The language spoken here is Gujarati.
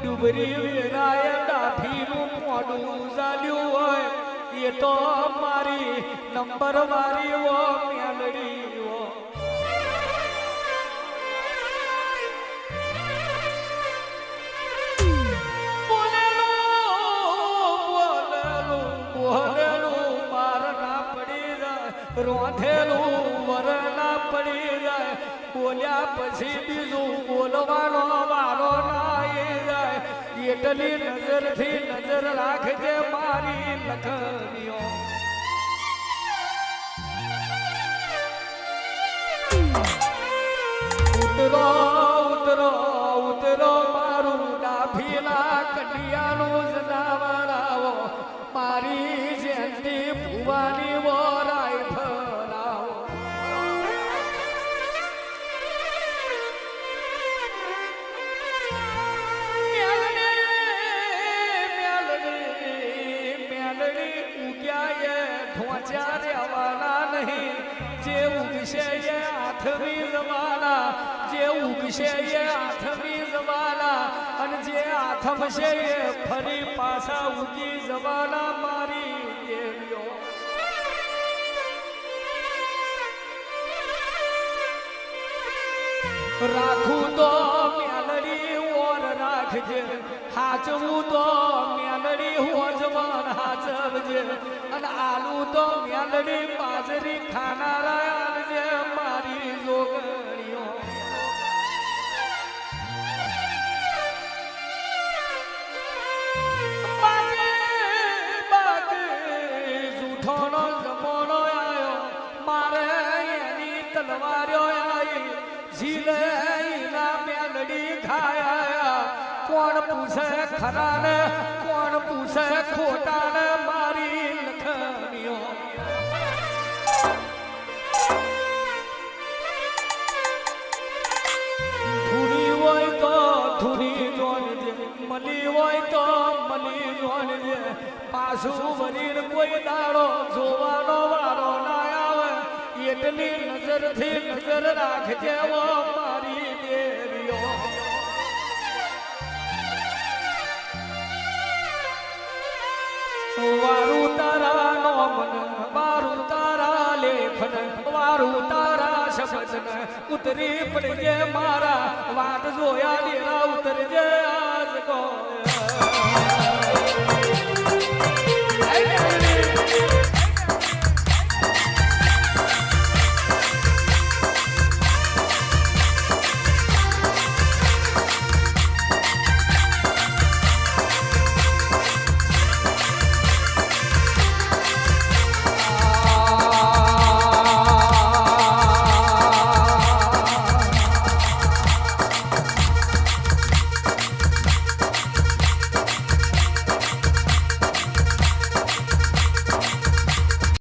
ડુબરી વેરાય ડાઠીનું મોડું ઝાલ્યું હોય, એ તો મારી નંબર વારી ઓ મેલડી જાય, રોંધેલું વર ના પડી જાય, બોલ્યા પછી બીજું બોલવાનો વારો એટલી નજરથી નજર રાખજે મારી લખનીઓ. ઉતરો ઢોંચા રહેવાના નહીં જે ઉગશે એ જવાના જે ઉગશે એ જવાના અને જે આથમશે ફરી પાછા ઉગી જવાના મારી દેવીઓ. રાખું તો મેલડી ઓર રાખજે, હાચવું તો મેલડી હોજવાન હાચવજે. અને આલુ તો મેલડી બાજરી ખાનારા આલજે મારી જોગણીઓ. જૂઠોનો જમોનો આયો. મારે એની તલવાર્યો આઈ ઝીલે ઈના મેલડી ખાયા. કોણ પૂછે ખરાને, કોણ પૂછે ખોટાને મારી મલી હોય તો મલી જોનજે પાછું વરીને કોઈ દાડો જોવાનો વારો ના આવે. એટલી નજરથી નજર રાખજે ઓ મારી દેવીઓ. વારું તારા નો મન, વારું તારા લેખન, વારું તારા શબ્દ ઉતરી પડજે મારા વાટ